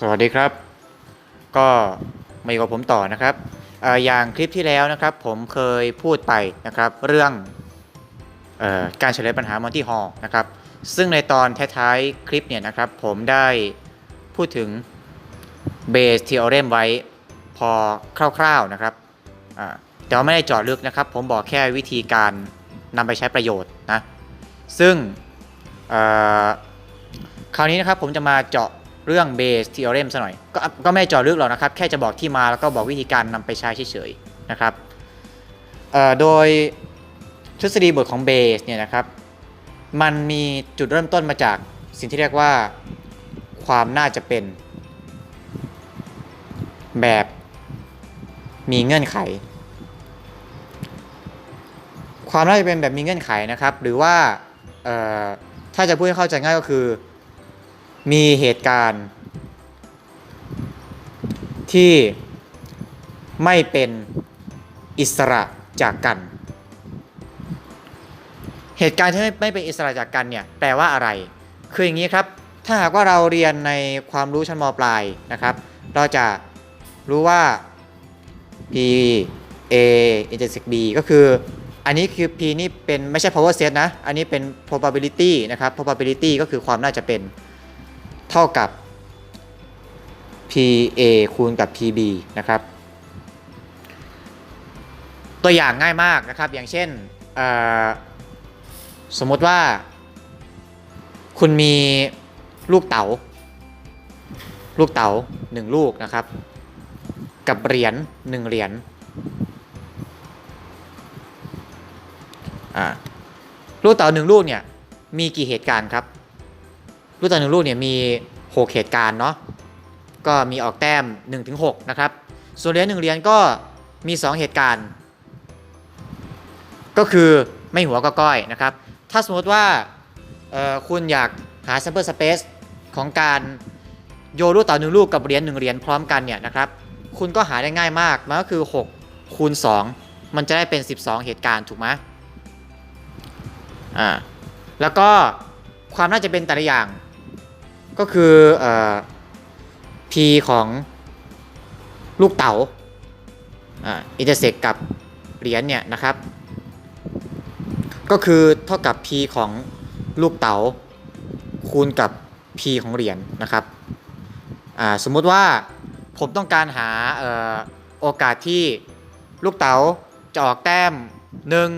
สวัสดีครับ ก็มาอยู่กับผมต่อนะครับออย่างคลิปที่แล้วนะครับ ผมเคยพูดไปนะครับ เรื่องออการเฉลยปัญหามอนตี้ฮอลนะครับ ซึ่งในตอนท้ายๆคลิปเนี่ยนะครับ ผมได้พูดถึงเบส t ท o r เรมไว้พอคร่าวๆนะครับแต่ว่าไม่ได้เจาะลึกนะครับ ผมบอกแค่วิธีการนำไปใช้ประโยชน์นะ ซึ่งคราวนี้นะครับผมจะมาเจาะ เรื่อง Base Theorem ซะหน่อยก็ก็ไม่ได้เจาะลึกหรอกนะครับ แค่จะบอกที่มาแล้วก็บอกวิธีการนำไปใช้เฉยๆนะครับโดยทฤษฎีบทของ Base เนี่ยนะครับมันมีจุดเริ่มต้นมาจากสิ่งที่เรียกว่าความน่าจะเป็น แบบมีเงื่อนไข ความน่าจะเป็นแบบมีเงื่อนไขนะครับ หรือว่าถ้าจะพูดให้เข้าใจง่ายก็คือ มีเหตุการณ์ ที่ไม่เป็นอิสระจากกัน เหตุการณ์ที่ไม่ไม่เป็นอิสระจากกันเนี่ยแปลว่าอะไร คืออย่างนี้ครับ ถ้าหากว่าเราเรียนในความรู้ชั้นมปลายนะครับ เราจะรู้ว่า P A intersect B ก็คืออันนี้คือ P นี่เป็นไม่ใช่ power set นะ อันนี้เป็น probability นะครับ probability ก็คือความน่าจะเป็น เท่ากับ PA คูณกับ PB นะครับ ตัวอย่างง่ายมากนะครับ อย่างเช่น สมมติว่า คุณมีลูกเต๋า ลูกเต๋าหนึ่งลูกนะครับ กับเหรียญหนึ่งเหรียญลูกเต๋าหนึ่งลูกเนี่ย มีกี่เหตุการณ์ครับ ลูกเต๋าหนึ่งลูกเนี่ยมี6เหตุการณ์เนาะก็มีออกแต้ม1-6นะครับ ส่วนเหรียญหนึ่งเหรียญก็มี 2 เหตุการณ์ ก็คือไม่หัวก็ก้อยนะครับ ถ้าสมมติว่าเอ่อคุณอยากหา sample space ของการโยนลูกเต๋าหนึ่งลูกกับเหรียญหนึ่งเหรียญพร้อมกันเนี่ยนะครับ คุณก็หาได้ง่ายมาก มันก็คือ 6 คูณ 2 มันจะได้เป็น 12 เหตุการณ์ถูกไหมอ่าแล้วก็ความน่าจะเป็นแต่ละอย่าง ก็คืออ p ของลูกเต๋าอ่าอินเตอร์เซกกับเหรียญเนี่ยนะครับ ก็คือเท่ากับ p ของลูกเต๋าคูณกับ p ของเหรียญนะครับอ่าสมมุติว่าผมต้องการหาออโอกาสที่ลูกเต๋าจะออกแต้มหนึ่ง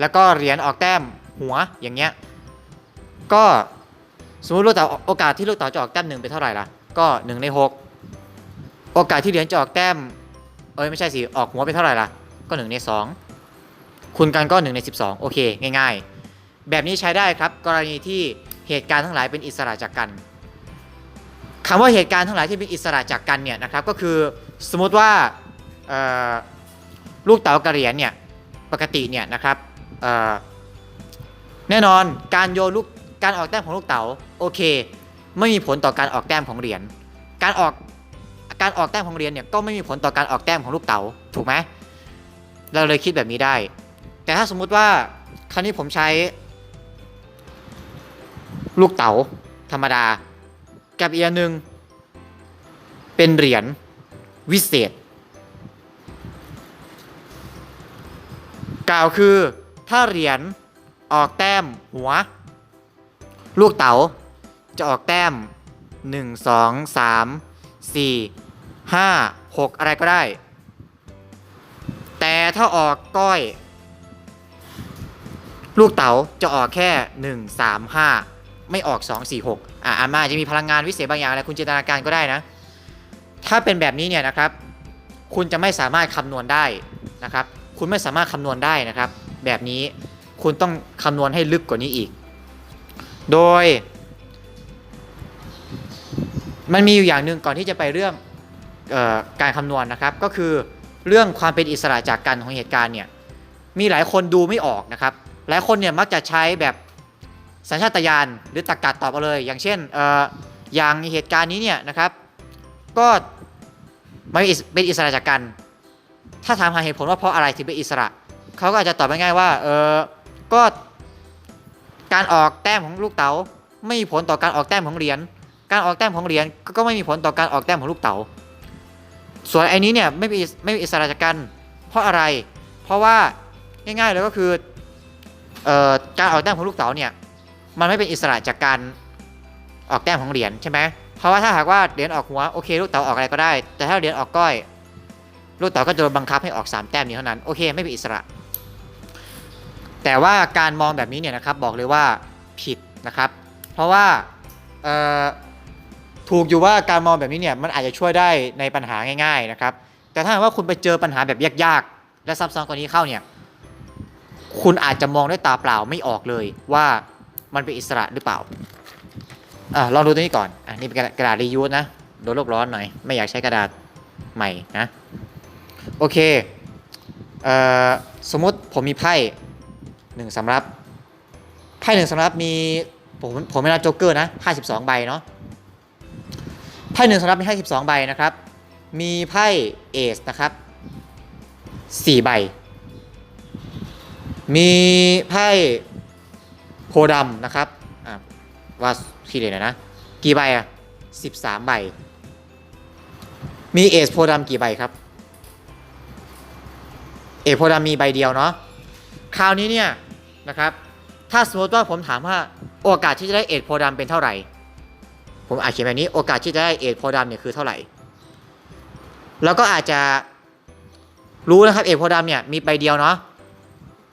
แล้วก็เหรียญออกแต้มหัวอย่างเงี้ย ก็ สมมติลูกเต๋าโอกาสที่ลูกเต๋าจะออกแต้มหนึ่งเป็นเท่าไหร่ล่ะ ก็1ใน6โอกาสที่เหรียญจะออกแต้ม เอ้ยไม่ใช่สิ ออกหัวเป็นเท่าไหร่ล่ะ ก็1ใน2คูณกันก็1ใน12โอเค ง่าย ๆ แบบนี้ใช้ได้ครับ กรณีที่เหตุการณ์ทั้งหลายเป็นอิสระจากกันคำว่าเหตุการณ์ทั้งหลายที่เป็นอิสระจากกันเนี่ยนะครับก็คือสมมุติว่าลูกเต๋ากระเหรียญเนี่ยปกติเนี่ยนะครับแน่นอนการโยนลูก การออกแต้มของลูกเต๋าโอเค ไม่มีผลต่อการออกแต้มของเหรียญการออกการออกแต้มของเหรียญเนี่ยก็ไม่มีผลต่อการออกแต้มของลูกเต๋าถูกไหมเราเลยคิดแบบนี้ได้ แต่ถ้าสมมุติว่าคราวนี้ผมใช้ ลูกเต๋าธรรมดา กับอีกอันหนึ่งเป็นเหรียญวิเศษ กล่าวคือถ้าเหรียญออกแต้มหัว ลูกเต๋าจะออกแต้ม 1 2 3 4 5 6 อะไรก็ได้ แต่ถ้าออกก้อย ลูกเต๋าจะออกแค่ 1 3 5 ไม่ออก 2 4 6อะอาม่าจะมีพลังงานวิเศษบางอย่างอะไรคุณจินตนาการก็ได้นะ ถ้าเป็นแบบนี้เนี่ยนะครับ คุณจะไม่สามารถคำนวณได้นะครับ คุณไม่สามารถคำนวณได้นะครับ แบบนี้คุณต้องคำนวณให้ลึกกว่านี้อีก โดย มันมีอยู่อย่างหนึ่งก่อนที่จะไปเรื่องออการคำนวณนะครับ ก็คือเรื่องความเป็นอิสระจากกันของเหตุการณ์เนี่ยมีหลายคนดูไม่ออกนะครับ หลายคนเนี่ยมักจะใช้แบบสัญชาตญาณหรือตรรกะตอบเอาเลย อย่างเช่นอออย่างเหตุการณ์นี้เนี่ยนะครับ ก็ไม่เป็นอิสระจากกัน ถ้าถามหาเหตุผลว่าเพราะอะไรถึงเป็นอิสระ เขาก็อาจจะตอบง่ายๆว่า เออก็ การออกแต้มของลูกเต๋าไม่มีผลต่อการออกแต้มของเหรียญ การออกแต้มของเหรียญก็ไม่มีผลต่อการออกแต้มของลูกเต๋า ส่วนไอ้นี้เนี่ยไม่เป็นอิสไม่เป็นอิสระจากกัน เพราะอะไร เพราะว่าง่ายๆเลยก็คือการออกแต้มของลูกเต๋าเนี่ยมันไม่เป็นอิสระจากการออกแต้มของเหรียญใช่ไหมเพราะว่าถ้าหากว่าเหรียญออกหัวโอเคลูกเต๋าออกอะไรก็ได้ แต่ถ้าเหรียญออกก้อย ลูกเต๋าก็จะโดนบังคับให้ออกสามแต้มนี้เท่านั้นโอเคไม่เป็นอิสระ แต่ว่าการมองแบบนี้เนี่ยนะครับบอกเลยว่าผิดนะครับ เพราะว่าถูกอยู่ว่าการมองแบบนี้เนี่ยมันอาจจะช่วยได้ในปัญหาง่าย ๆนะครับ แต่ถ้าหากว่าคุณไปเจอปัญหาแบบยากๆ และซับซ้อนกว่านี้เข้าเนี่ยคุณอาจจะมองด้วยตาเปล่าไม่ออกเลยว่ามันเป็นอิสระหรือเปล่าอลองดูตัวนี้ก่อนอะนี่เป็นกระดาษรียูสนะโดนโลกร้อนหน่อย ไม่อยากใช้กระดาษใหม่นะ โอเคเออสมมติผมมีไพ่ หนึ่งสำรับไพ่หนึ่งสำรับมีผมผมไม่นับโจ๊กเกอร์นะ52ใบเนาะไพ่หนึ่งสำรับมี52ใบนะครับ มีไพ่เอสนะครับ4ใบ มีไพ่โพดำนะครับว่าขี้เลยนะ กี่ใบอะ13ใบ มีเอสโพดำกี่ใบครับ เอสโพดำมีใบเดียวเนาะคราวนี้เนี่ย นะครับ ถ้าสมมติว่าผมถามว่าโอกาสที่จะได้เอสโพธิ์ดำเป็นเท่าไหร่ ผมอาจเขียนแบบนี้โอกาสที่จะได้เอสโพธิ์ดำเนี่ยคือเท่าไหร่ แล้วก็อาจจะรู้นะครับเอสโพธิ์ดำเนี่ยมีใบเดียวเนาะ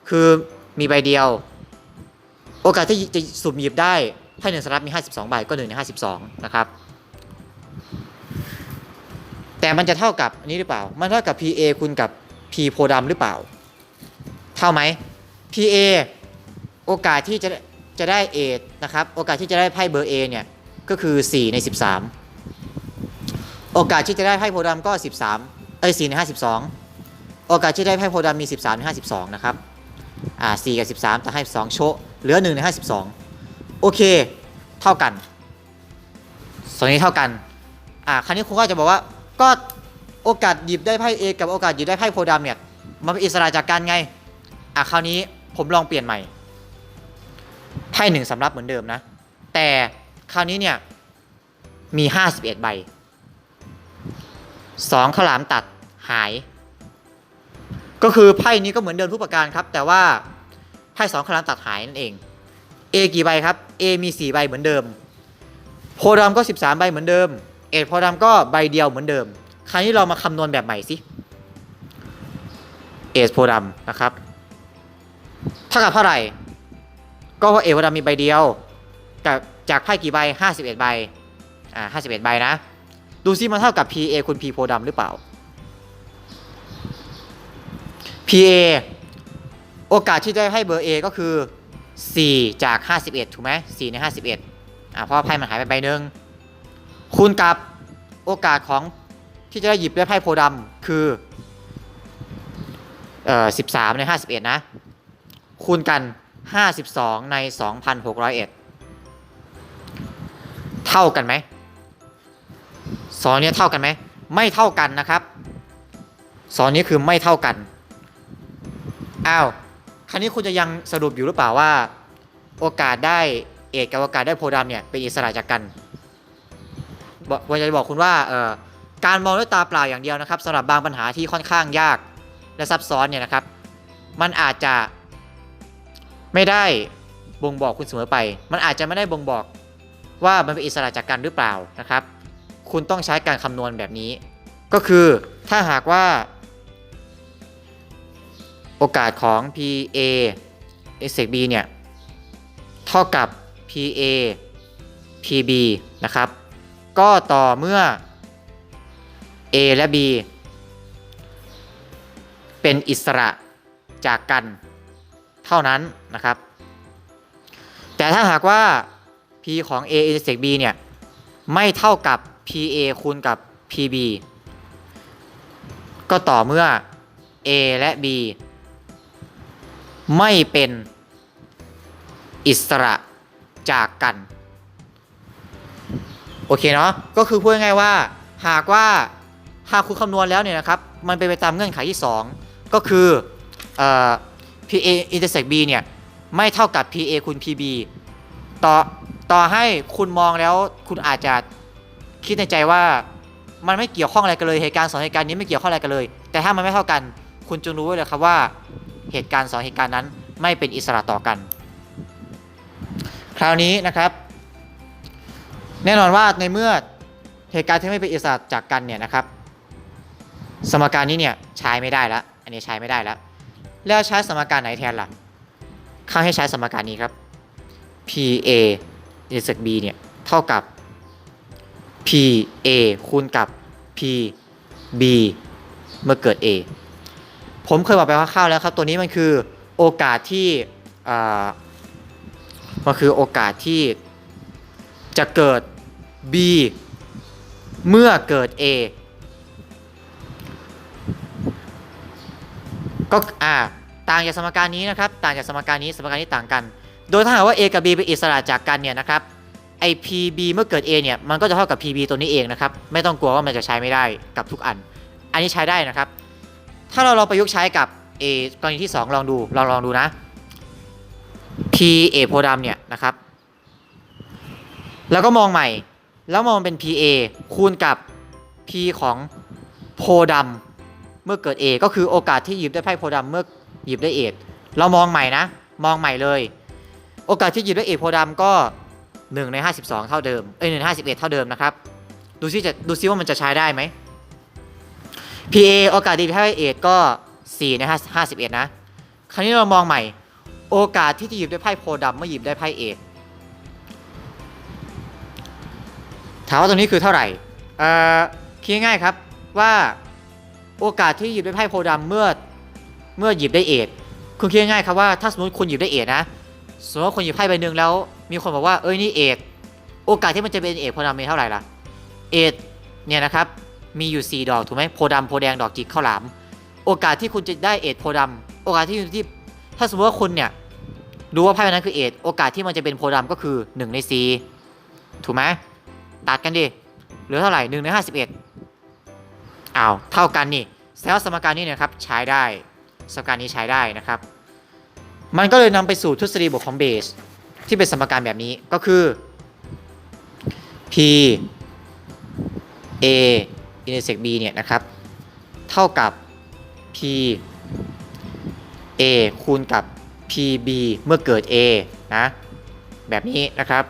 คือมีใบเดียว โอกาสที่จะสุ่มหยิบได้ไพ่หนึ่งสำรับมี 52 ใบก็1ใน52 นะครับ แต่มันจะเท่ากับอันนี้หรือเปล่า มันเท่ากับ PA คูณกับ P โพธิ์ดำหรือเปล่า เท่าไหม PA โอกาสที่จะจะได้เอทนะครับโอกาสที่จะได้ไพ่เบอร์ A เนี่ยก็คือ 4 ใน 13 โอกาสที่จะได้ไพ่โพดำก็ 13 เอ้ย4ใน 52 โอกาสที่ได้ไพ่โพดำมี 13ใน52 นะครับอ่า4กับ 13แต่ให้2โชว์เหลือ 1 ใน 52 โอเค เท่ากันสองนี้เท่ากันอ่าคราวนี้คุณก็จะบอกว่าก็โอกาสหยิบได้ไพ่ A กับโอกาสหยิบได้ไพ่โพดำเนี่ยมันเป็นอิสระจากกันไงอะคราวนี้ผมลองเปลี่ยนใหม่ ไพ่หนึ่งสำรับเหมือนเดิมนะ แต่คราวนี้เนี่ยมี 51 ใบ 2ข้าวหลามตัดหาย ก็คือไพ่นี้ก็เหมือนเดิมทุกประการครับ แต่ว่าไพ่สองข้าวหลามตัดหายนั่นเอง A กี่ใบครับ A มี 4 ใบเหมือนเดิม โพธิ์ดำก็ 13 ใบเหมือนเดิม เอ็ดโพธิ์ดำก็ใบเดียวเหมือนเดิม คราวนี้เรามาคำนวณแบบใหม่สิเอสโพธิ์ดำนะครับ เท่ากับเท่าไหร่ ก็ว่าเอสโพธิ์ดำมีใบเดียวกับจากไพ่กี่ใบ 51 ใบ อ่า51 ใบนะ ดูซิมันเท่ากับ PA คูณ P โพดำหรือเปล่า PA โอกาสที่จะให้เบอร์ A ก็คือ 4 จาก 51 ถูกไหม4ใน 51อ่าเพราะไพ่มันหายไปใบหนึ่งคูณกับโอกาสของที่จะได้หยิบได้ไพ่โพดำคือเอ่อ13 ใน 51 นะ คูณกัน 52 ใน 2,601 เท่ากันไหมสองนี้เท่ากันไหม ไม่เท่ากันนะครับสองนี้คือไม่เท่ากัน อ้าว คราวนี้คุณจะยังสรุปอยู่หรือเปล่าว่า โอกาสได้เอกกับโอกาสได้โพธิ์ดำเนี่ยเป็นอิสระจากกันว่าจะบอกคุณว่าเอ่อการมองด้วยตาเปล่าอย่างเดียวนะครับสำหรับบางปัญหาที่ค่อนข้างยากและซับซ้อนเนี่ยนะครับ มันอาจจะ ไม่ได้บ่งบอกคุณเสมอไป มันอาจจะไม่ได้บ่งบอกว่ามันเป็นอิสระจากกันหรือเปล่านะครับ คุณต้องใช้การคำนวณแบบนี้ ก็คือถ้าหากว่า โอกาสของ PA x b เนี่ย เท่ากับ PA PB นะครับ ก็ต่อเมื่อ A และ B เป็นอิสระจากกัน เท่านั้นนะครับ แต่ถ้าหากว่า P ของ A intersect B เนี่ย ไม่เท่ากับ PA คูณกับ PB ก็ต่อเมื่อ A และ B ไม่เป็นอิสระจากกัน โอเคเนาะก็คือพูดง่ายว่า หากว่าหากคุณคำนวณแล้วเนี่ยนะครับ มันเป็นไปตามเงื่อนไขที่ 2 ก็คือเอ่อ PA intersect B เนี่ย ไม่เท่ากับ PA คูณ PB ต่อต่อให้คุณมองแล้วคุณอาจจะคิดในใจว่ามันไม่เกี่ยวข้องอะไรกันเลยเหตุการณ์สองเหตุการณ์นี้ไม่เกี่ยวข้องอะไรกันเลย แต่ถ้ามันไม่เท่ากัน คุณจงรู้ไว้เลยครับว่าเหตุการณ์สองเหตุการณ์นั้นไม่เป็นอิสระต่อกัน คราวนี้นะครับ แน่นอนว่าในเมื่อเหตุการณ์ที่ไม่เป็นอิสระจากกันเนี่ยนะครับ สมการนี้เนี่ยใช้ไม่ได้แล้วอันนี้ใช้ไม่ได้แล้ว แล้วใช้สมการไหนแทนล่ะเขาให้ใช้สมการนี้ครับ PA อินเสก B เนี่ยเท่ากับ PA คูณกับ PB เมื่อเกิด A ผมเคยบอกไปคร่าวๆแล้วครับ ตัวนี้มันคือโอกาสที่อ่ามันคือโอกาสที่จะเกิด B เมื่อเกิด A ก็อ่าต่างจากสมการนี้นะครับต่างจากสมการนี้สมการนี้ต่างกัน โดยถ้าหากว่า a กับ b เป็นอิสระจากกันเนี่ยนะครับไอ pb เมื่อเกิด a เนี่ยมันก็จะเท่ากับ pb ตัวนี้เองนะครับไม่ต้องกลัวว่ามันจะใช้ไม่ได้กับทุกอัน อันนี้ใช้ได้นะครับ ถ้าเราลองประยุกต์ใช้กับ a กรณีที่ 2 ลองดูลองลองดูนะ p a โพธิ์ดำเนี่ยนะครับแล้วก็มองใหม่ แล้วมองเป็น pa คูณกับ p ของโพธิ์ดำ เมื่อเกิด a ก็คือโอกาสที่หยิบได้ไพ่โพธิ์ดำเมื่อหยิบได้เอทเรามองใหม่นะ มองใหม่เลย โอกาสที่หยิบได้เอทโพธิ์ดำก็1ใน52 เท่าเดิมเอ้ย1ใน51เท่าเดิมนะครับ ดูซิจะดูซิว่ามันจะใช้ได้ไหม PA โอกาสดีไพ่เอทก็4ใน51 นะ คราวนี้เรามองใหม่ โอกาสที่จะหยิบได้ไพ่โพธิ์ดำเมื่อหยิบได้ไพ่เอทถามว่าตรงนี้คือเท่าไหร่ เอ่อคิดง่ายๆครับว่า โอกาสที่หยิบได้ไพ่โพธิ์ดำเมื่อเมื่อหยิบได้เอทคุณคิดง่ายๆครับว่าถ้าสมมติคุณหยิบได้เอทนะสมมติว่าคุณหยิบไพ่ใบหนึ่งแล้ว มีคนบอกว่าเอ้ยนี่เอทโอกาสที่มันจะเป็นเอทโพธิ์ดำมีเท่าไหร่ล่ะเอทเนี่ยนะครับมีอยู่ 4 ดอกถูกไหมโพธิ์ดำโพแดงดอกจิกข้าวหลาม โอกาสที่คุณจะได้เอทโพธิ์ดำโอกาสที่ที่ถ้าสมมติว่าคุณเนี่ยรู้ว่าไพ่ใบนั้นคือเอทโอกาสที่มันจะเป็นโพธิ์ดำก็คือ 1 ใน 4 ถูกไหมตัดกันดิเหลือเท่าไหร่1ใน51 อ้าวเท่ากันนี่แสดงว่าสมการนี้นยครับใช้ได้ สมการนี้ใช้ได้นะครับ มันก็เลยนำไปสู่ทฤษฎีบวกของเบสที่เป็นสมการแบบนี้ก็คือ p a intersect b เนี่ยนะครับ เท่ากับ p a คูณกับ p b เมื่อเกิด a นะ แบบนี้นะครับ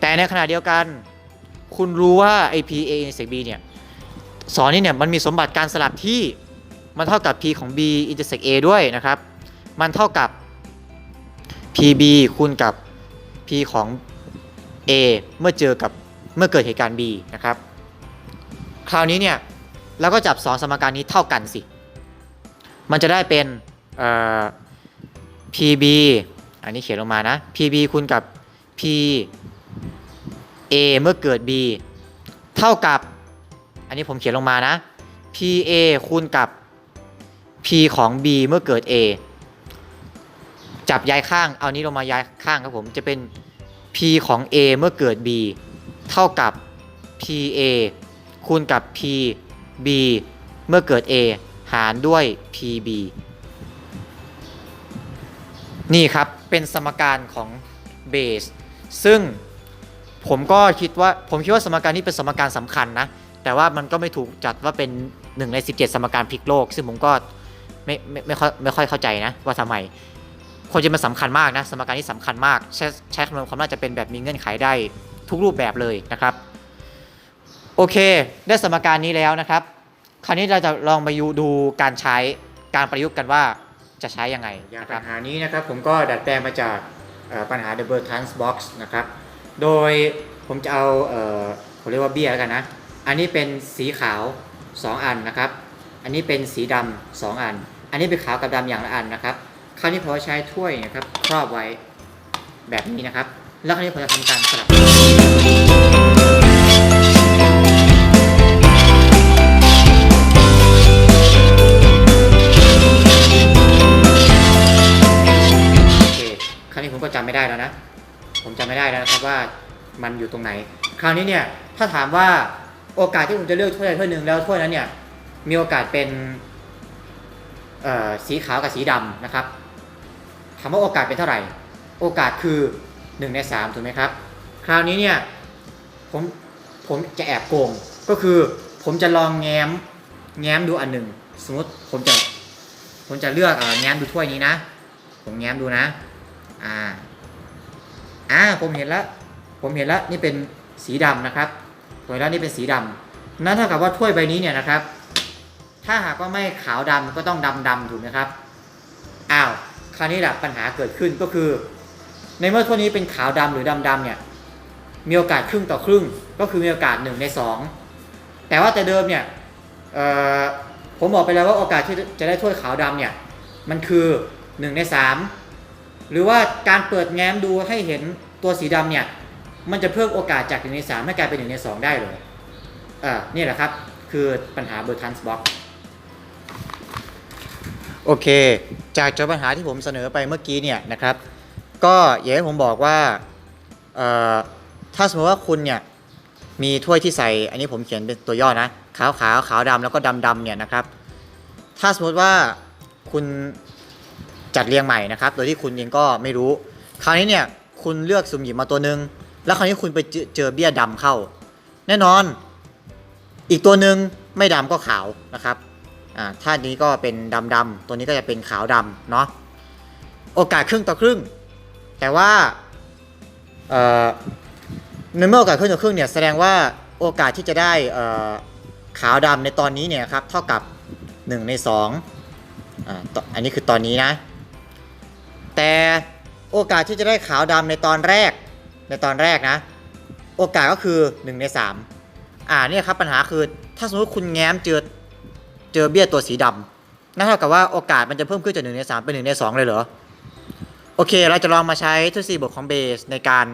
แต่ในขณะเดียวกัน คุณรู้ว่าไอ p a intersect b เนี่ย สอนนี่เนี่ยมันมีสมบัติการสลับที่มันเท่ากับ p ของ b intersect a ด้วยนะครับ มันเท่ากับ pb คูณกับ p ของ a เมื่อเจอกับเมื่อเกิดเหตุการณ์ b นะครับ คราวนี้เนี่ยเราก็จับ 2 สมการนี้เท่ากันสิ มันจะได้เป็น pb อันนี้เขียนลงมานะ pb คูณกับ p a เมื่อเกิด b เท่ากับ อันนี้ผมเขียนลงมานะ pa คูณกับ p ของ b เมื่อเกิด a จับย้ายข้าง เอานี้ลงมาย้ายข้างครับผมจะเป็น p ของ a เมื่อเกิด b เท่ากับ pa คูณกับ pb เมื่อเกิด a หารด้วย pb นี่ครับ เป็นสมการของเบสซึ่งผมก็คิดว่าผมคิดว่าสมการนี้เป็นสมการสำคัญนะ แต่ว่ามันก็ไม่ถูกจัดว่าเป็น1ใน 17 สมการพลิกโลก ซึ่งผมก็ไม่ไม่ไม่ค่อยไม่ค่อยเข้าใจนะว่าทำไมความจริงมันสำคัญมากนะสมการนี้สำคัญมาก ใช้ใช้คำนวณความน่าจะเป็นแบบมีเงื่อนไขได้ทุกรูปแบบเลยนะครับ โอเค ได้สมการนี้แล้วนะครับ คราวนี้เราจะลองไปดูการใช้การประยุกต์กันว่าจะใช้ยังไงนะครับปัญหานี้นะครับ ผมก็ดัดแปลงมาจากปัญหา double trans box นะครับ โดยผมจะเอาเอ่อผมเรียกว่าเบี้ยแล้วกันนะ อันนี้เป็นสีขาว 2 อันนะครับ อันนี้เป็นสีดำสองอัน อันนี้เป็นขาวกับดำอย่างละอันนะครับ คราวนี้ผมจะใช้ถ้วยนะครับครอบไว้แบบนี้นะครับ แล้วคราวนี้ผมจะทำการสลับคคราวนี้ผมก็จำไม่ได้แล้วนะ ผมจำไม่ได้แล้วนะครับว่ามันอยู่ตรงไหน คราวนี้เนี่ย ถ้าถามว่า โอกาสที่ผมจะเลือกถ้วยใดถ้วยหนึ่งแล้วถ้วยนั้นเนี่ยมีโอกาสเป็นสีขาวกับสีดำนะครับถามว่าโอกาสเป็นเท่าไหร่ โอกาสคือหนึ่งในสามถูกไหมครับ คราวนี้เนี่ยผมผมจะแอบโกงก็คือผมจะลองแง้มแง้มดูอันหนึ่งสมมติผมจะผมจะเลือกอแง้มดูถ้วยนี้นะ ผมแง้มดูนะอ่าอ่าผมเห็นแล้วผมเห็นแล้วนี่เป็นสีดำนะครับ ผมเห็นแล้วนี่เป็นสีดำนั่นเท่ากับว่าถ้วยใบนี้เนี่ยนะครับ ถ้าหากว่าไม่ขาวดำก็ต้องดำดำถูกไหมครับอ้าวคราวนี้แหละปัญหาเกิดขึ้นก็คือ ในเมื่อถ้วยนี้เป็นขาวดำหรือดำดำเนี่ยมีโอกาสครึ่งต่อครึ่ง ก็คือมีโอกาสหนึ่งในสองแต่ว่าแต่เดิมเนี่ยผมบอกไปแล้วว่าโอกาสที่จะได้ถ้วยขาวดำเนี่ยมันคือหนึ่งในสามหรือว่าการเปิดแง้มดูให้เห็นตัวสีดำเนี่ย มันจะเพิ่มโอกาสจากหนึ่งในสามให้กลายเป็นหนึ่งในสองได้เลยเออนี่แหละครับ คือปัญหาเบอร์ทันส์บล็อกโอเค จากจปัญหาที่ผมเสนอไปเมื่อกี้เนี่ยนะครับ ก็อย่างที่ผมบอกว่าเอ่อถ้าสมมติว่าคุณเนี่ยมีถ้วยที่ใส่ อันนี้ผมเขียนเป็นตัวย่อนะ ขาวขาวขาวดำแล้วก็ดำดำเนี่ยนะครับ ถ้าสมมติว่าคุณจัดเรียงใหม่นะครับ โดยที่คุณเองก็ไม่รู้ คราวนี้เนี่ยคุณเลือกสุ่มหยิบมาตัวหนึ่ง แล้วคราวนี้คุณไปเจอเจอเบี้ยดำเข้า แน่นอน อีกตัวหนึ่งไม่ดำก็ขาวนะครับอ่าถ้านี้ก็เป็นดำดำๆตัวนี้ก็จะเป็นขาวดำเนาะโอกาสครึ่งต่อครึ่ง แต่ว่าเอ่อในเมื่อโอกาสครึ่งต่อครึ่งเนี่ยแสดงว่าโอกาสที่จะได้เอ่อขาวดำในตอนนี้เนี่ยครับเท่ากับ 1 ใน2อ่าต่ออันนี้คือตอนนี้นะ แต่โอกาสที่จะได้ขาวดำในตอนแรก ในตอนแรกนะ โอกาสก็คือ 1 ใน 3 อ่าเนี่ยครับปัญหาคือถ้าสมมติคุณแง้มเจอเจอเบี้ยตัวสีดำนั่นเท่ากับว่าโอกาสมันจะเพิ่มขึ้นจากหนึ่งในสามเป็นหนึ่งในสองเลยเหรอ โอเค เราจะลองมาใช้ทฤษฎีบทของเบสในการ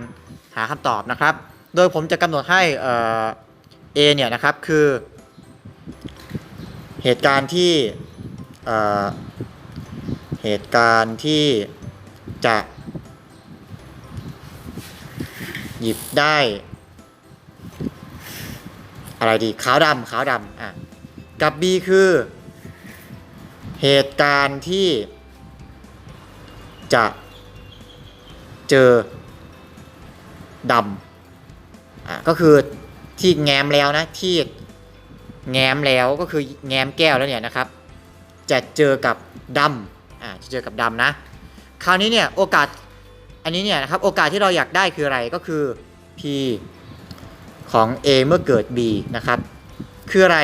หาคำตอบนะครับ โดยผมจะกำหนดให้เอ่อ A เนี่ยนะครับคือเหตุการณ์ที่เอ่อเหตุการณ์ที่จะ ยิบได้ อะไรดีขาวดำขาวดำอะกับ B คือ เหตุการณ์ที่จะเจอดำอะก็คือที่แง้มแล้วนะที่แง้มแล้วก็คือแง้มแก้วแล้วเนี่ยนะครับ จะเจอกับดำอะจะเจอกับดำนะ คราวนี้เนี่ยโอกาส อันนี้เนี่ยนะครับโอกาสที่เราอยากได้คืออะไรก็คือ P ของ A เมื่อเกิด B นะครับคืออะไร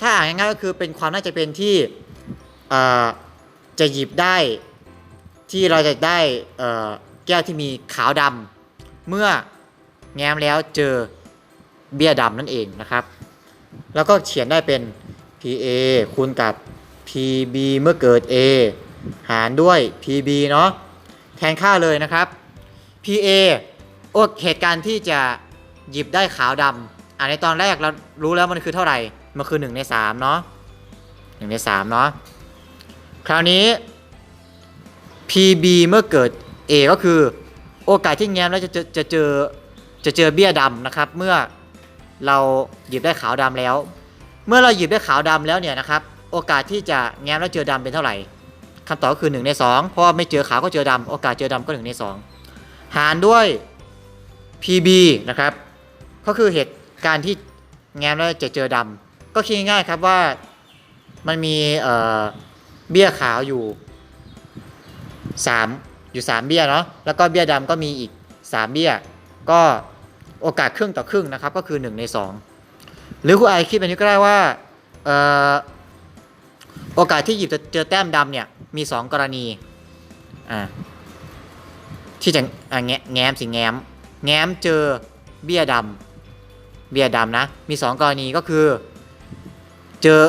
ถ้าอ่านง่ายๆก็คือเป็นความน่าจะเป็นที่จะหยิบได้ที่เราจะได้แก้วที่มีขาวดำเมื่อแง้มแล้วเจอเบี้ยดำนั่นเองนะครับ แล้วก็เขียนได้เป็น PA คูณกับ PB เมื่อเกิด A หารด้วย PB เนาะแทนค่าเลยนะครับ PA โอ้เหตุการณ์ที่จะหยิบได้ขาวดำอ่าในตอนแรกเรารู้แล้วมันคือเท่าไหร่ มันคือ 1 ใน3เนาะ1ใน3เนาะคราวนี้ PB เมื่อเกิด A ก็คือโอกาสที่แง้มแล้วจะเจอจะเจอจะเจอเบี้ยดำนะครับ เมื่อเราหยิบได้ขาวดำแล้ว เมื่อเราหยิบได้ขาวดำแล้วเนี่ยนะครับ โอกาสที่จะแง้มแล้วเจอดำเป็นเท่าไหร่คำตอบก็คือ 1 ใน 2 เพราะไม่เจอขาวก็เจอดำโอกาสเจอดำก็ 1 ใน 2 หารด้วย PB นะครับ ก็คือเหตุการณ์ที่แง้มแล้วจะเจอดำก็คิดง่ายๆครับว่ามันมีเเบี้ยขาวอยู่ 3 อยู่ 3 เบี้ยเนาะแล้วก็เบี้ยดำก็มีอีก 3 เบี้ย ก็โอกาสครึ่งต่อครึ่งนะครับ ก็คือ 1 ใน 2 หรือคุณไอคิดแบบนี้ก็ได้ว่าออโอกาสที่หยิบจะเจอแต้มดำเนี่ยมี 2 กรณีอ่า ที่จะอ่าแงแง้มสิแง้ม แง้มเจอเบี้ยดำเบี้ยดำนะ มี 2 กรณีก็คือ เจอ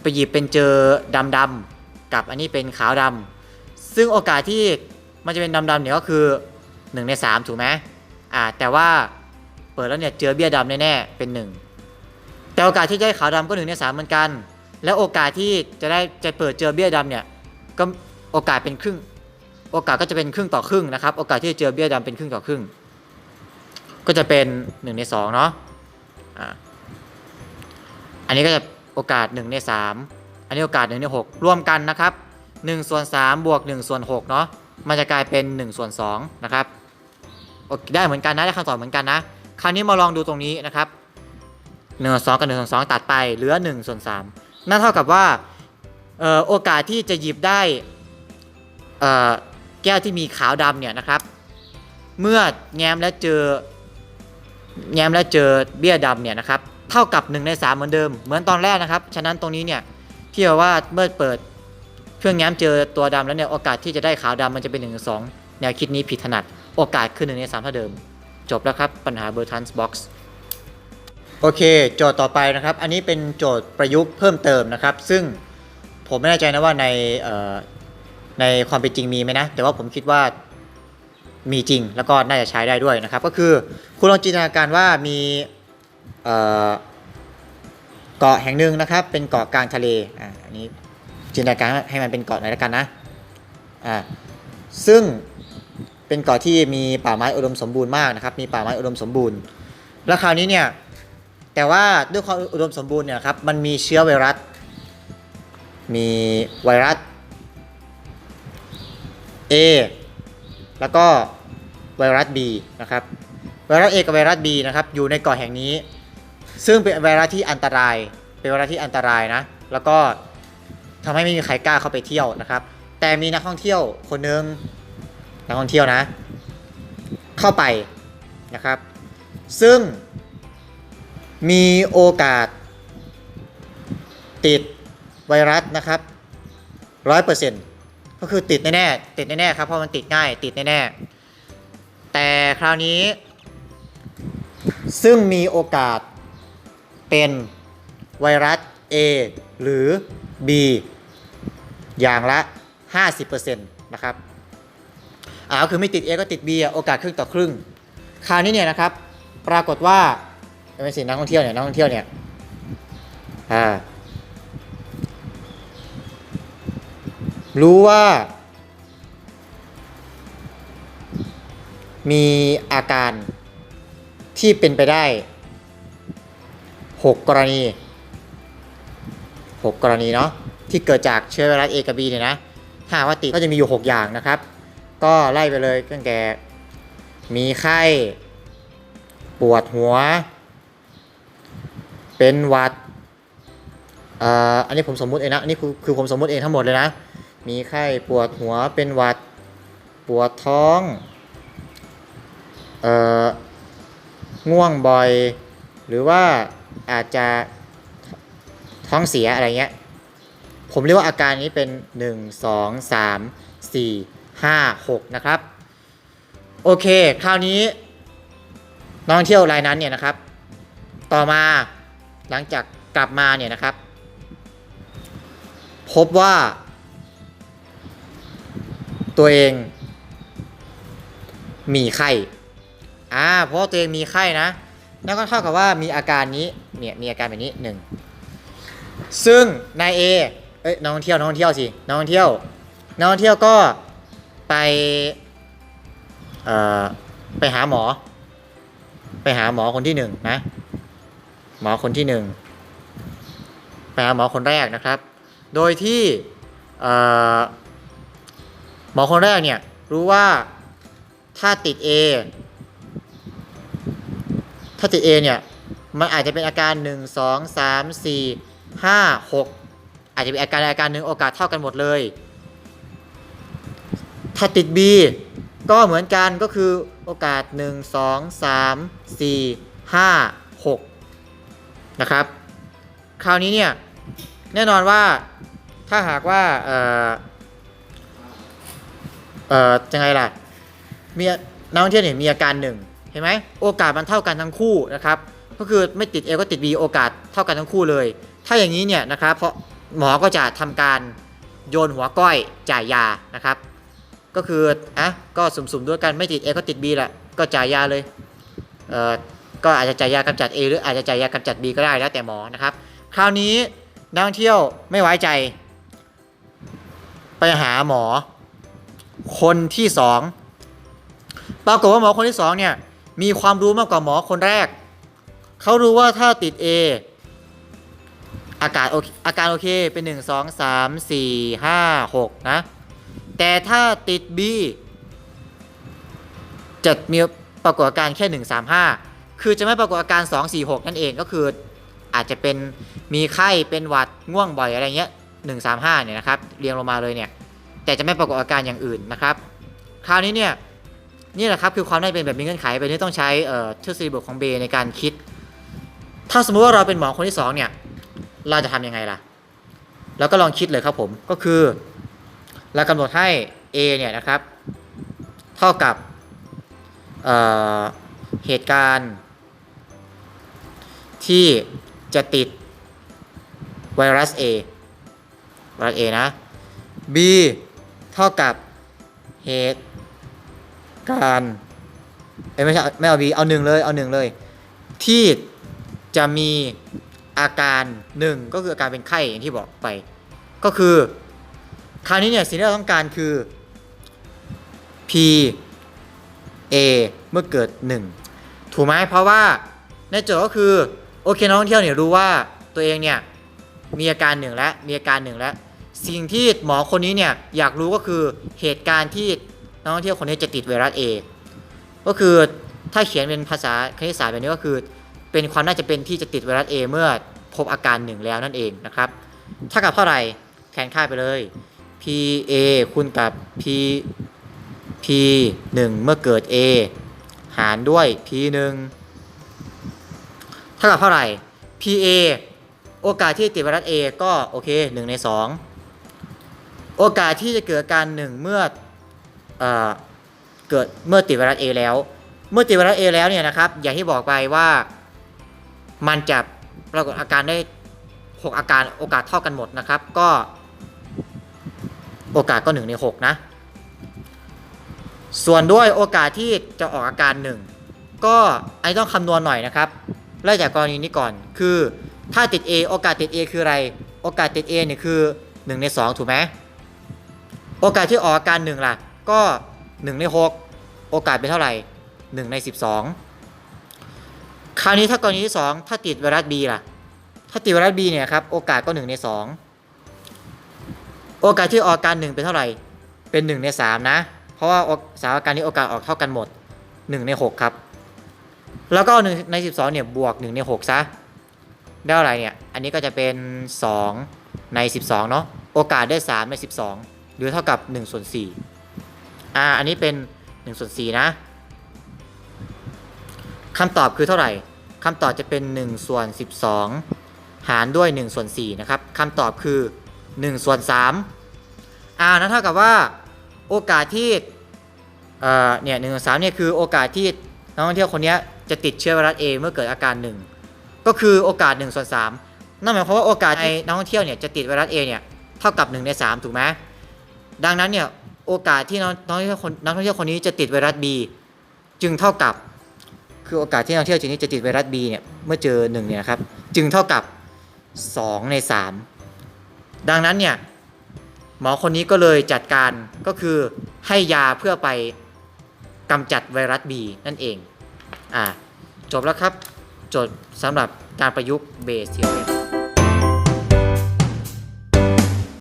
ไปหยิบเป็นเจอดำดำกับอันนี้เป็นขาวดำซึ่งโอกาสที่มันจะเป็นดำดำเนี่ยก็คือ 1 ใน 3 ถูกไหมอ่าแต่ว่าเปิดแล้วเนี่ยเจอเบี้ยดำแน่ๆเป็น 1 แต่โอกาสที่จะได้ขาวดำก็ 1 ใน 3 เหมือนกัน แล้วโอกาสที่จะได้จะเปิดเจอเบี้ยดำเนี่ยก็โอกาสเป็นครึ่ง โอกาสก็จะเป็นครึ่งต่อครึ่งนะครับ โอกาสที่จะเจอเบี้ยดำเป็นครึ่งต่อครึ่ง ก็จะเป็น1ใน2เนาะอันนี้ก็จะโอกาส1ใน3 อันนี้โอกาส1ใน6รวมกันนะครับ1ส่วน3บวก1ส่วน6เนาะมันจะกลายเป็น1ส่วน2นะครับได้เหมือนกันนะได้คำตอบเหมือนกันนะ คราวนี้มาลองดูตรงนี้นะครับ1ส่วน2กับ1ส่วน2ตัดไปเหลือ1ส่วน3นั่นเท่ากับว่าโอกาสที่จะหยิบได้อ่อ แก้วที่มีขาวดำเนี่ยนะครับ เมื่อแง้มแล้วเจอ แง้มแล้วเจอเบี้ยดำเนี่ยนะครับ เท่ากับ1ใน3เหมือนเดิม เหมือนตอนแรกนะครับ ฉะนั้นตรงนี้เนี่ยที่บอกว่าเมื่อเปิดเครื่องแง้มเจอตัวดำแล้วเนี่ยโอกาสที่จะได้ขาวดำมันจะเป็น1นึ่งสองแนวคิดนี้ผิดถนัด โอกาสคือ1ใน3เท่าเดิม จบแล้วครับปัญหาเบอร์ทันส์บ็อกซ์โอเค โจทย์ต่อไปนะครับ อันนี้เป็นโจทย์ประยุกต์เพิ่มเติมนะครับ ซึ่งผมไม่แน่ใจนะว่าใน ในความเป็นจริงมีไหมนะ แต่ว่าผมคิดว่ามีจริงแล้วก็น่าจะใช้ได้ด้วยนะครับ ก็คือคุณลองจินตนาการว่ามีเกาะแห่งหนึ่งนะครับ เป็นเกาะกลางทะเลอ่าอันนี้จินตนาการให้มันเป็นเกาะหน่อยแล้วกันนะอ่าซึ่งเป็นเกาะที่มีป่าไม้อุดมสมบูรณ์มากนะครับ มีป่าไม้อุดมสมบูรณ์ แล้วคราวนี้เนี่ยแต่ว่าด้วยความอุดมสมบูรณ์เนี่ยครับมันมีเชื้อไวรัส มีไวรัส A แล้วก็ไวรัส B นะครับ ไวรัส A กับไวรัส B นะครับ อยู่ในเกาะแห่งนี้ ซึ่งเป็นไวรัสที่อันตราย เป็นไวรัสที่อันตรายนะ แล้วก็ทำให้ไม่มีใครกล้าเข้าไปเที่ยวนะครับ แต่มีนักท่องเที่ยวคนนึง นักท่องเที่ยวนะ เข้าไปนะครับ ซึ่งมีโอกาสติดไวรัสนะครับร้อยเปอร์เซ็นต์ ก็คือติดแน่ๆติดแน่ๆครับเพราะมันติดง่ายติดแน่ๆแต่คราวนี้ ซึ่งมีโอกาสเป็นไวรัส A หรือ B อย่างละ 50%นะครับอ่าก็คือไม่ติด A ก็ติด B อะโอกาสครึ่งต่อครึ่ง คราวนี้เนี่ยนะครับ ปรากฏว่าเป็นสินักท่องเที่ยวเนี่ยนักท่องเที่ยวเนี่ยอ่า รู้ว่า มีอาการที่เป็นไปได้ 6 กรณี 6 กรณีเนาะที่เกิดจากเชื้อไวรัส A กับ B เนี่ยนะ ถ้าว่าติดก็จะมีอยู่ 6 อย่างนะครับ ก็ไล่ไปเลยตั้งแต่มีไข้ ปวดหัว เป็นหวัดอ,อ,อันนี้ผมสมมุติเองนะ อันนี้คือคือผมสมมุติเองทั้งหมดเลยนะ มีไข้ปวดหัวเป็นหวัด ปวดท้อง เอ่อ ง่วงบ่อย หรือว่าอาจจะท้องเสียอะไรเงี้ย ผมเรียกว่าอาการนี้เป็น 1 2 3 4 5 6 นะครับ โอเค คราวนี้นักท่องเที่ยวรายนั้นเนี่ยนะครับ ต่อมาหลังจากกลับมาเนี่ยนะครับ พบว่า ตัวเอง มีไข้อ่าเพราะว่าตัวเองมีไข้นะนั่นก็เท่ากับว่ามีอาการนี้เนี่ยมีอาการแบบนี้หนึ่งซึ่งนายเอเอ้ยน้องเที่ยวน้องเที่ยวสิน้องเที่ยว น้องท่องเที่ยวก็ไปเอ่อไปหาหมอ ไปหาหมอคนที่หนึ่งนะหมอคนที่หนึ่งไปหาหมอคนแรกนะครับ โดยที่เอ่อ หมอคนแรกเนี่ยรู้ว่าถ้าติด A ถ้าติด A เนี่ยมันอาจจะเป็นอาการ 1 2 3 4 5 6 อาจจะเป็นอาการอาการหนึ่งโอกาสเท่ากันหมดเลย ถ้าติด B ก็เหมือนกันก็คือโอกาส 1 2 3 4 5 6 นะครับ คราวนี้เนี่ยแน่นอนว่าถ้าหากว่า เอ่อยังไงล่ะมีนักท่องเที่ยวเนี่ยมีอาการหนึ่งเห็นไหมโอกาสมันเท่ากันทั้งคู่นะครับก็คือไม่ติด A ก็ติด B โอกาสเท่ากันทั้งคู่เลย ถ้าอย่างนี้เนี่ยนะครับเพราะหมอก็จะทำการโยนหัวก้อยจ่ายยานะครับ ก็คืออะก็สุ่มๆด้วยกันไม่ติด A ก็ติด B แหละก็จ่ายยาเลยเอ่อก็อาจจะจ่ายยากำจัด A หรืออาจจะจ่ายยากำจัด B ก็ได้แล้วแต่หมอนะครับ คราวนี้นักท่องเที่ยวไม่ไว้ใจ ไปหาหมอ คนที่สองปรากฏว่าหมอคนที่สองเนี่ยมีความรู้มากกว่าหมอคนแรก เขารู้ว่าถ้าติด A อากาศโอเคอาการโอเคเป็น 1 2 3 4 5 6 นะ แต่ถ้าติด B จะมีปรากฏอาการแค่ 135 คือจะไม่ปรากฏอาการ 246 นั่นเองก็คืออาจจะเป็นมีไข้เป็นหวัดง่วงบ่อยอะไรเงี้ย 135 เนี่ยนะครับ เรียงลงมาเลยเนี่ย แต่จะไม่ปรากฏอาการอย่างอื่นนะครับคราวนี้เนี่ยนี่แหละครับคือความน่าจะเป็นแบบมีเงื่อนไขแบบนี้ต้องใช้เอ่อทฤษฎีบวกของเบในการคิด ถ้าสมมุติว่าเราเป็นหมอคนที่สองเนี่ยเราจะทำยังไงล่ะเราก็ลองคิดเลยครับผมก็คือเรากำหนดให้ A เนี่ยนะครับ เท่ากับเอ่อเหตุการณ์ ที่จะติดไวรัส A ไวรัส A นะ B เท่ากับเหตุการณ์เอ้ไม่ใช่ไม่เอา B เอาหนึ่งเลยเอาหนึ่งเลย ที่จะมีอาการหนึ่งก็คืออาการเป็นไข้อย่างที่บอกไป ก็คือคราวนี้เนี่ยสิ่งที่เราต้องการคือ P A เมื่อเกิด 1 ถูกไหมเพราะว่าในโจทย์ก็คือ โอเคนักท่องเที่ยวเนี่ยรู้ว่าตัวเองเนี่ยมีอาการหนึ่งแล้วมีอาการหนึ่งแล้ว สิ่งที่หมอคนนี้เนี่ยอยากรู้ก็คือเหตุการณ์ที่นักท่องเที่ยวคนนี้จะติดไวรัส A ก็คือถ้าเขียนเป็นภาษาคณิตศาสตร์แบบนี้ก็คือ เป็นความน่าจะเป็นที่จะติดไวรัส A เมื่อพบอาการหนึ่งแล้วนั่นเองนะครับถ้ากับเท่าไหร่แทนค่าไปเลย P A คูณกับ P P 1เมื่อเกิด A หารด้วย P 1เท่ากับเท่าไหร่ P A โอกาสที่ติดไวรัส A ก็โอเค1ใน2 โอกาสที่จะเกิดอาการ1เมื่อเอ่อเกิดเมื่อติดไวรัส A แล้ว เมื่อติดไวรัส A แล้วเนี่ยนะครับ อย่างที่บอกไปว่ามันจะปรากฏอาการได้ 6 อาการโอกาสเท่ากันหมดนะครับ ก็โอกาสก็1ใน 6 นะ ส่วนด้วยโอกาสที่จะออกอาการหนึ่งก็ไอ้ต้องคำนวณหน่อยนะครับเริ่มจากกรณีนี้ก่อน คือถ้าติด A โอกาสติด A คืออะไร โอกาสติด A เนี่ยคือ 1 ใน 2 ถูกไหม โอกาสที่ออกอาการ1ล่ะ ก็ 1 ใน 6 โอกาสเป็นเท่าไหร่ 1 ใน 12 คราวนี้ถ้ากรณีที่ 2 ถ้าติดไวรัส B ล่ะ ถ้าติดไวรัส B เนี่ยครับโอกาสก็ 1 ใน 2 โอกาสที่ออกอาการ 1 เป็นเท่าไหร่ เป็น 1 ใน 3 นะ เพราะว่าสามอาการนี้โอกาสออกเท่ากันหมด 1 ใน 6 ครับ แล้วก็เอา1ใน 12 เนี่ยบวก 1 ใน 6 ซะ ได้เท่าไหร่เนี่ย อันนี้ก็จะเป็น 2 ใน 12 เนาะ โอกาสได้ 3 ใน 12 หรือเท่ากับ1ส่วน4อ่าอันนี้เป็น1ส่วน4นะคำตอบคือเท่าไหร่คำตอบจะเป็น1ส่วน12 หารด้วย1ส่วน4นะครับคำตอบคือ1ส่วน3อ่านั่นเท่ากับว่าโอกาสที่เอ่อเนี่ยหนึ่งส่วนสามเนี่ยคือโอกาสที่นักท่องเที่ยวคนนี้จะติดเชื้อไวรัส A เมื่อเกิดอาการหนึ่งก็คือโอกาส1ส่วน3นั่นหมายความว่าโอกาสในนักท่องเที่ยวเนี่ยจะติดไวรัส A เนี่ยเท่ากับ 1 ใน 3 ถูกไหม ดังนั้นเนี่ยโอกาสที่นักท่องเที่ยวคนนักท่องเที่ยวคนนี้จะติดไวรัส B จึงเท่ากับ คือโอกาสที่นักท่องเที่ยวชนิดนี้จะติดไวรัส B เนี่ยเมื่อเจอ1เนี่ยครับจึงเท่ากับ 2 ใน 3 ดังนั้นเนี่ยหมอคนนี้ก็เลยจัดการก็คือให้ยาเพื่อไปกำจัดไวรัส B นั่นเองอ่าจบแล้วครับโจทย์สำหรับการประยุกต์เบสเทียม